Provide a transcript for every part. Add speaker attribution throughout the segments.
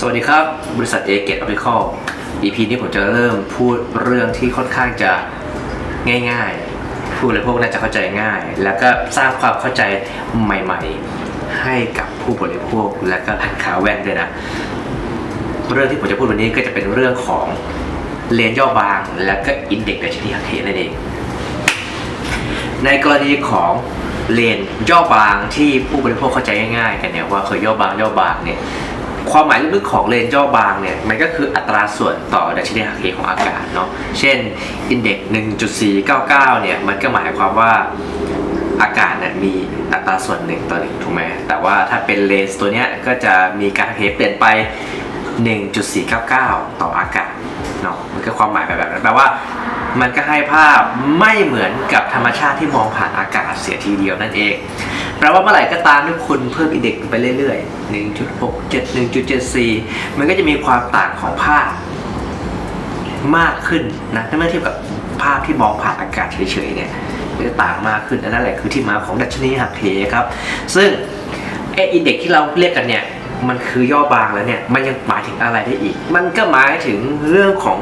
Speaker 1: สวัสดีครับ บริษัทเอเกตออปติคอล EP นี้ผมจะเริ่มพูดเรื่องที่ค่อนข้างจะง่ายๆ ผู้บริโภคน่าจะเข้าใจง่าย แล้วก็สร้างความเข้าใจใหม่ๆ ให้กับผู้บริโภคและก็ร้านค้าแว่นด้วยนะ เรื่องที่ผมจะพูดวันนี้ก็จะเป็นเรื่องของเลนย่อบาง และก็อินเด็กซ์ดัชนีหักเหนั่นเอง ในกรณีของเลนย่อบางที่ผู้บริโภคเข้าใจง่ายๆ กันเนี่ยว่าเคยย่อบางย่อบางเนี่ย ความหมายลึกๆของเลนย่อบางเนี่ยมันก็คืออัตราส่วนต่อดัชนีหักเหของอากาศเนาะเช่นอินเด็กซ์1.499เนี่ยมันก็หมายความว่าอากาศเนี่ยมีอัตราส่วนหนึ่งต่อหนึ่งถูกไหมแต่ว่าถ้าเป็นเลนส์ตัวเนี้ยก็จะมีการหักเหเปลี่ยนไป 1.499 ต่ออากาศเนาะมันก็ความหมายแบบนั้นแปลว่ามันก็ให้ภาพไม่เหมือนกับธรรมชาติที่มองผ่านอากาศเสียทีเดียวนั่นเอง แปลว่าเมื่อไหร่ก็ตามที่คุณเพิ่มอินเด็กซ์ไปเรื่อยๆ 1.67 1.74 มันก็จะมีความต่างของภาพมากขึ้นนะถ้าเมื่อเทียบกับภาพที่มองผ่านอากาศเฉยๆเนี่ยมันจะต่างมากขึ้นอันนั่นแหละคือที่มาของดัชนีหักเหครับ ซึ่งไออินเด็กซ์ที่เราเรียกกันเนี่ยมันคือย่อบางแล้วเนี่ยมันยังหมายถึงอะไรได้อีก มันก็หมายถึงเรื่องของ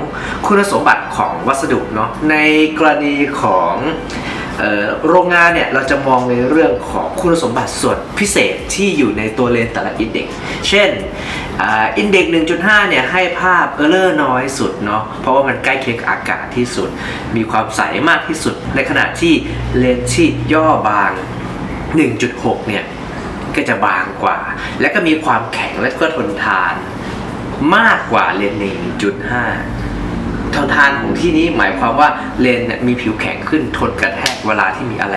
Speaker 1: คุณสมบัติของวัสดุเนาะในกรณีของ โรงงานเนี่ยเราจะมองในเรื่องของคุณสมบัติส่วนพิเศษที่อยู่ในตัวเลนส์แต่ละอินเด็กเช่นอินเด็กซ์1.5 เนี่ยให้ภาพเออร์เลอร์น้อยสุดเนาะเพราะว่ามันใกล้เคียงอากาศที่สุด มีความใสมากที่สุด ในขณะที่เลนส์ที่ย่อบาง 1.6 เนี่ยก็จะบางกว่า และก็มีความแข็งและก็ทนทานมากกว่าเลนส์1.5 ทนทานของที่นี้หมายความว่าเลนเนี่ยมีผิวแข็งขึ้นทนกระแทกเวลาที่มีอะไร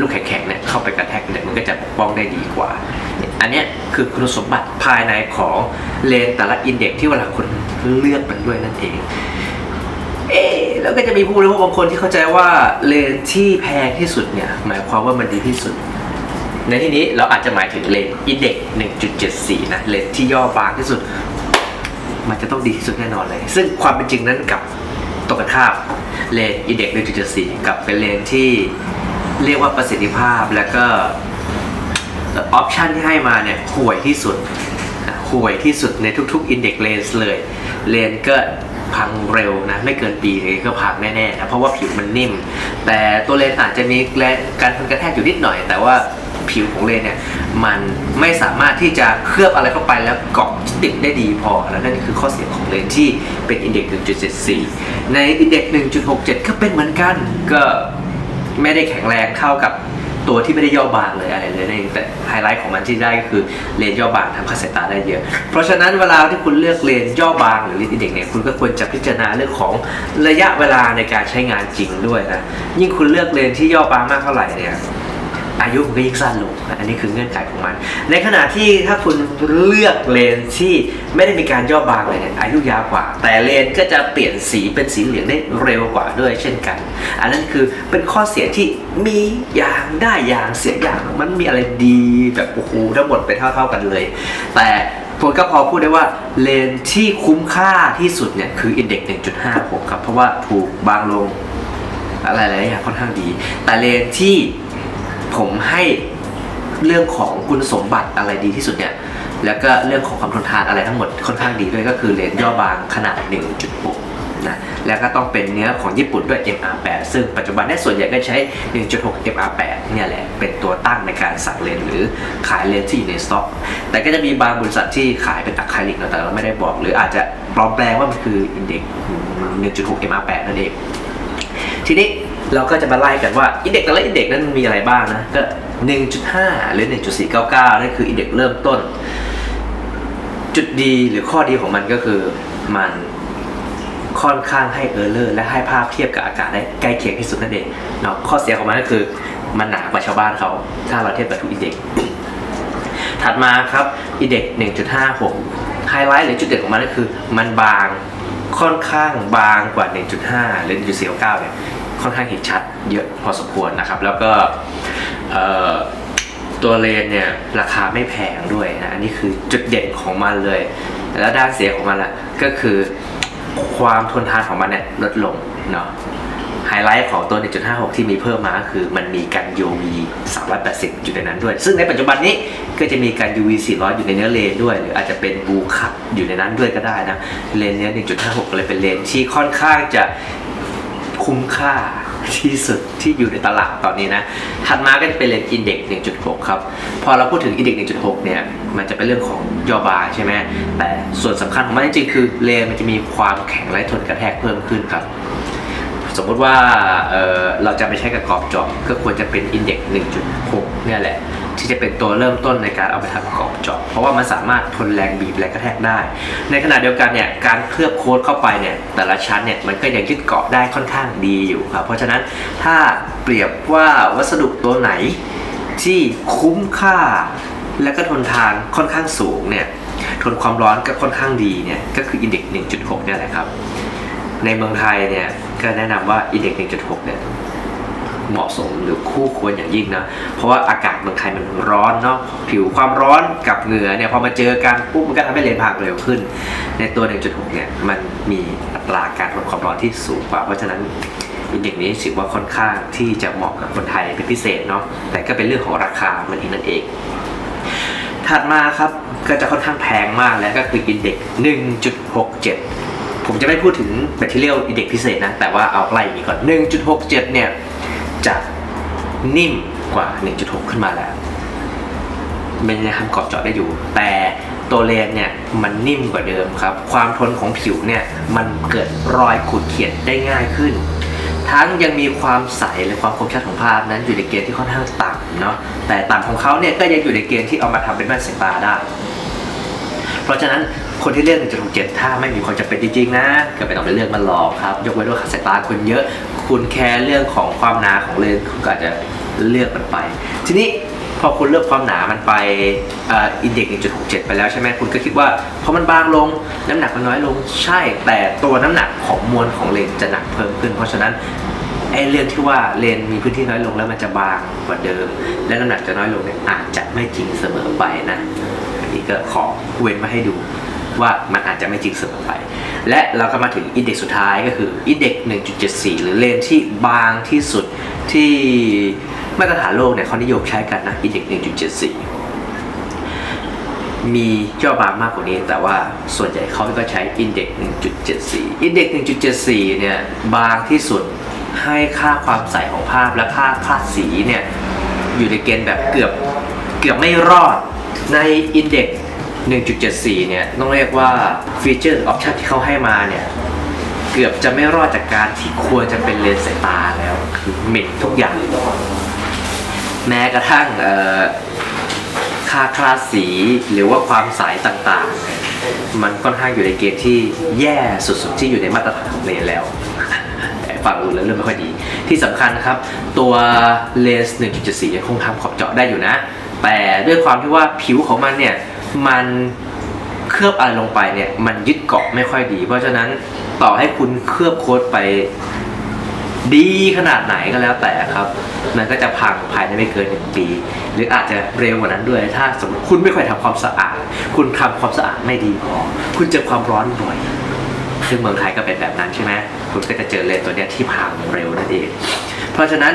Speaker 1: ลูกแข็งๆเนี่ยเข้าไปกระแทกเนี่ยมันก็จะปกป้องได้ดีกว่า อันนี้คือคุณสมบัติภายในของเลนแต่ละอินเด็กที่เวลาคุณเลือกมันด้วยนั่นเอง เอ๊แล้วก็จะมีผู้บริโภคบางคนที่เข้าใจว่าเลนที่แพงที่สุดเนี่ยหมายความว่ามันดีที่สุด ในที่นี้เราอาจจะหมายถึงเลนอินเด็ก1.74 นะเลนที่ย่อบางที่สุด มันจะต้องดีที่สุดแน่นอนเลย ซึ่งความเป็นจริงนั้นกับตรงกันข้ามเลนอินเด็ก1.74กับเป็นเลนที่เรียกว่าประสิทธิภาพแล้วก็ออปชันที่ให้มาเนี่ยห่วยที่สุดห่วยที่สุดในทุกๆ Index Lens เลย เลนก็พังเร็วนะ ไม่เกินปีเลยก็พังแน่ๆนะ เพราะว่าผิวมันนิ่ม แต่ตัวเลนอาจจะมีแรงการทนกระแทกอยู่นิดหน่อย แต่ว่า ผิวของเลนเนี่ยมันไม่สามารถที่จะเคลือบอะไรเข้าไปแล้วเกาะติดได้ดีพอแล้วนั่นคือข้อเสียของเลนที่เป็นอินเด็ก1.74 ในอินเด็ก1.67 ก็เป็นเหมือนกันก็ไม่ได้แข็งแรงเท่ากับตัวที่ไม่ได้ย่อบางเลยอะไรเลยนั่นเองแต่ไฮไลท์ของมันที่ได้ก็คือเลนย่อบางทำคาสายตาได้เยอะ เพราะฉะนั้นเวลาที่คุณเลือกเลนย่อบางหรือเลนอินเด็กเนี่ยคุณก็ควรจะพิจารณาเรื่องของระยะเวลาในการใช้งานจริงด้วยนะยิ่งคุณเลือกเลนที่ย่อบางมากเท่าไหร่เนี่ย อายุมันก็ยิ่งสั้นลง อันนี้คือเงื่อนไขของมัน ในขณะที่ถ้าคุณเลือกเลนที่ไม่ได้มีการย่อบางเลยเนี่ยอายุยาวกว่า แต่เลนก็จะเปลี่ยนสีเป็นสีเหลืองได้เร็วกว่าด้วยเช่นกัน อันนั้นคือเป็นข้อเสียที่มีอย่างได้อย่างเสียอย่างมันมีอะไรดีแบบโอ้โหทั้งหมดไปเท่า ๆกันเลย แต่ผมก็พอพูดได้ว่าเลนที่คุ้มค่าที่สุดเนี่ยคืออินเด็กซ์1.56 ครับ เพราะว่าถูกบางลงอะไรหลายอย่างค่อนข้างดี แต่เลนที่ ผมให้เรื่องของคุณสมบัติอะไรดีที่สุดเนี่ย แล้วก็เรื่องของความทนทานอะไรทั้งหมดค่อนข้างดีด้วยก็คือเลนส์ย่อบางขนาด 1.6 นะ แล้วก็ต้องเป็นเนื้อของญี่ปุ่นด้วย MR8 ซึ่งปัจจุบันเนี่ยส่วนใหญ่ก็ใช้ 1.6 MR8 เนี่ยแหละ เป็นตัวตั้งในการสั่งเลนส์หรือขายเลนส์ที่อยู่ในสต็อก แต่ก็จะมีบางบริษัทที่ขายเป็นอะคริลิกนะแต่เราไม่ได้บอก หรืออาจจะปลอมแปลงว่ามันคืออินเด็กซ์1.6 MR8 นั่นเอง ทีนี้ เราก็จะมาไล่กันว่าอินเด็กซ์แต่ละอินเด็กซ์นั้นมีอะไรบ้างนะก็1.5 หรือ 1.499 นั่นคืออินเด็กซ์เริ่มต้น จุดดีหรือข้อดีของมันก็คือมันค่อนข้างให้เออร์เลอร์และให้ภาพเทียบกับอากาศได้ใกล้เคียงที่สุดนั่นเองเนาะข้อเสียของมันก็คือมันหนากว่าชาวบ้านเขา ถ้าเราเทียบกับทุกอินเด็กซ์ถัดมาครับอินเด็กซ์1.56 ไฮไลท์หรือจุดเด่นของมันก็คือมันบางค่อนข้างบางกว่า 1.5 หรือ1.49เนี่ย ค่อนข้างเห็นชัดเยอะพอสมควรนะครับ แล้วก็ตัวเลนเนี่ยราคาไม่แพงด้วยนะอันนี้คือจุดเด่นของมันเลย แล้วด้านเสียของมันละก็คือความทนทานของมันเนี่ยลดลงเนาะไฮไลท์ของตัว 1.56 ที่มีเพิ่มมาคือมันมีกัน UV 380 อยู่ในนั้นด้วย ซึ่งในปัจจุบันนี้ก็จะมีกัน UV 400 อยู่ในเนื้อเลนด้วย หรืออาจจะเป็นบูคับอยู่ในนั้นด้วยก็ได้นะ เลนเนี้ย1.56 เลยเป็นเลนที่ค่อนข้างจะ คุ้มค่าที่สุดที่อยู่ในตลาดตอนนี้นะ ถัดมาก็จะเป็นเลนอินเด็ก1.6 ครับ พอเราพูดถึงอินเด็ก1.6 เนี่ย มันจะเป็นเรื่องของยอบาใช่ไหม แต่ส่วนสำคัญของมันจริงๆคือเลนมันจะมีความแข็งและทนกระแทกเพิ่มขึ้นครับ สมมุติว่าเเราจะไปใช้กับกรอบจอบก็ควรจะเป็นอินเด็ก1.6 เนี่ยแหละ ที่จะเป็นตัวเริ่มต้นในการเอาไปทำกรอบจอบเพราะว่ามันสามารถทนแรงบีบแรงกระแทกได้ ในขณะเดียวกันเนี่ยการเคลือบโค้ดเข้าไปเนี่ยแต่ละชั้นเนี่ยมันก็ยังยึดเกาะได้ค่อนข้างดีอยู่ครับเพราะฉะนั้นถ้าเปรียบว่าวัสดุตัวไหนที่คุ้มค่า และก็ทนทานค่อนข้างสูงเนี่ยทนความร้อนก็ค่อนข้างดีเนี่ยก็คืออินเด็กซ์1.6 เนี่ยแหละครับ ในเมืองไทยเนี่ยก็แนะนำว่าอินเด็กซ์1.6 เนี่ย เหมาะสมหรือคู่ควรอย่างยิ่งนะ เพราะว่าอากาศเมืองไทยมันร้อนเนาะผิวความร้อนกับเหงื่อเนี่ยพอมาเจอกันปุ๊บมันก็ทำให้เลนพังเร็วขึ้น ในตัว 1.6 เนี่ยมันมีอัตราการทนความร้อนที่สูงกว่า เพราะฉะนั้นอินเด็กนี้ถือว่าค่อนข้างที่จะเหมาะกับคนไทยเป็นพิเศษเนาะแต่ก็เป็นเรื่องของราคามันเองนั่นเอง ถัดมาครับก็จะค่อนข้างแพงมากแล้วก็คืออินเด็ก1.67ผมจะไม่พูดถึงแบตเตอรี่อินเด็กพิเศษนะ แต่ว่าเอาไล่อย่างนี้ก่อน 1.67 เนี่ย จะนิ่มกว่า 1.6 ขึ้นมาแล้วมันยังทำกรอบเจาะได้อยู่ แต่ตัวเลนเนี่ยมันนิ่มกว่าเดิมครับ ความทนของผิวเนี่ยมันเกิดรอยขูดเขียนได้ง่ายขึ้น ทั้งยังมีความใสและความคมชัดของภาพนั้นอยู่ในเกณฑ์ที่ค่อนข้างต่ำเนาะแต่ต่ำของเขาเนี่ยก็ยังอยู่ในเกณฑ์ที่เอามาทำเป็นแว่นสายตาได้ เพราะฉะนั้นคนที่เลือก1.67 ถ้าไม่มีความจำเป็นจริงๆนะก็ไม่ต้องไปเลือกมันหรอกครับ ยกเว้นว่าสายตาคุณเยอะ คุณแคร์เรื่องของความหนาของเลนคุณก็อาจจะเลือกมันไป ทีนี้พอคุณเลือกความหนามันไปอินเด็ก1.67 ไปแล้วใช่ไหมคุณก็คิดว่าพอมันบางลงน้ำหนักมันน้อยลงใช่ แต่ตัวน้ำหนักของมวลของเลนจะหนักเพิ่มขึ้น เพราะฉะนั้นไอ้เรื่องที่ว่าเลนมีพื้นที่น้อยลงแล้วมันจะบางกว่าเดิม และน้ำหนักจะน้อยลงเนี่ยอาจจะไม่จริงเสมอไปนะ อันนี้ก็ขอเว้นมาให้ดูว่ามันอาจจะไม่จริงเสมอไป และเราก็มาถึงอินเด็กซ์สุดท้ายก็คืออินเด็กซ์1.74 หรือเลนที่บางที่สุดที่มาตรฐานโลกเนี่ยเขานิยมใช้กันนะอินเด็กซ์1.74 มีย่อบางมากกว่านี้ แต่ว่าส่วนใหญ่เขาก็ใช้อินเด็กซ์1.74 อินเด็กซ์1.74 เนี่ยบางที่สุดให้ค่าความใสของภาพและค่าค่าสีเนี่ยอยู่ในเกณฑ์แบบเกือบเกือบไม่รอด ในอินเด็ก1.74 เนี่ย ต้องเรียกว่าฟีเจอร์ออปชันที่เขาให้มาเนี่ย เกือบจะไม่รอดจากการที่ควรจะเป็นเลนส์สายตาแล้ว คือเหม็นทุกอย่าง แม้กระทั่งค่าคลาสสีหรือว่าความใสต่างๆ มันค่อนข้างอยู่ในเกณฑ์ที่แย่สุดๆ ที่อยู่ในมาตรฐานของเลนส์แล้วฟังดูแล้วเริ่มไม่ค่อยดี ที่สำคัญนะครับ ตัวเลนส์1.74 ยังคงทำขอบเจาะได้อยู่นะ แต่ด้วยความที่ว่าผิวของมันเนี่ยมันเคลือบอะไรลงไปเนี่ย มันยึดเกาะไม่ค่อยดี เพราะฉะนั้นต่อให้คุณเคลือบโค้ดไปดีขนาดไหนก็แล้วแต่ครับ มันก็จะพังภายในไม่เกินหนึ่งปี หรืออาจจะเร็วกว่านั้นด้วย ถ้าสมมติคุณไม่ค่อยทำความสะอาด คุณทำความสะอาดไม่ดีพอ คุณเจอความร้อนบ่อย ซึ่งเมืองไทยก็เป็นแบบนั้นใช่ไหมคุณก็จะเจอเลนส์ตัวเนี้ยที่พังเร็วนั่นเอง เพราะฉะนั้น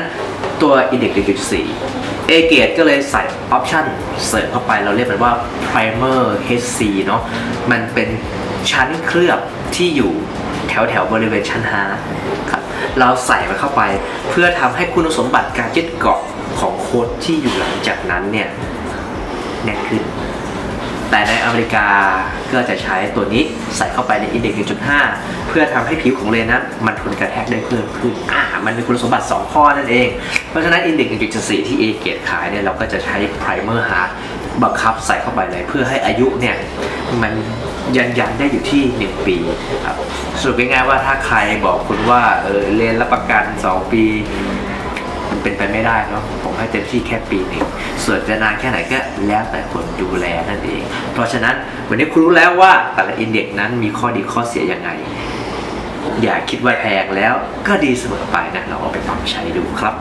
Speaker 1: ตัว Index 1.4 เอเกตก็เลยใส่ออปชันเสริมเข้าไปเราเรียกมันว่า Primer HC เนาะมันเป็นชั้นเคลือบที่อยู่แถวแถวบริเวณชั้นฮาร์ดครับเราใส่มันเข้าไปเพื่อทำให้คุณสมบัติการยึดเกาะของโค้ดที่อยู่หลังจากนั้นเนี่ยแน่นขึ้น แต่ในอเมริกาก็จะใช้ตัวนี้ใส่เข้าไปในอินเด็กซ์1.5 เพื่อทำให้ผิวของเลนนั้นมันทนกระแทกได้เพิ่มขึ้นอ่ามันมีคุณสมบัติ 2 ข้อนั่นเอง เพราะฉะนั้นอินเด็กซ์1.4 ที่เอเกตขายเนี่ยเราก็จะใช้ไพรเมอร์ฮาร์ดบังคับใส่เข้าไปเลยเพื่อให้อายุเนี่ยมันยันยันได้อยู่ที่ 1 ปีครับสรุปง่ายๆว่าถ้าใครบอกคุณว่าเออเลนรับประกัน 2 ปี เป็นไปไม่ได้เนาะผมให้เต็มที่แค่ปีหนึ่งส่วนจะนานแค่ไหนก็แล้วแต่คนดูแลนั่นเอง เพราะฉะนั้นวันนี้คุณรู้แล้วว่าแต่ละอินเด็กซ์นั้นมีข้อดีข้อเสียยังไง อย่าคิดว่าแพงแล้วก็ดีเสมอไปนะเราเอาไปปรับใช้ดูครับ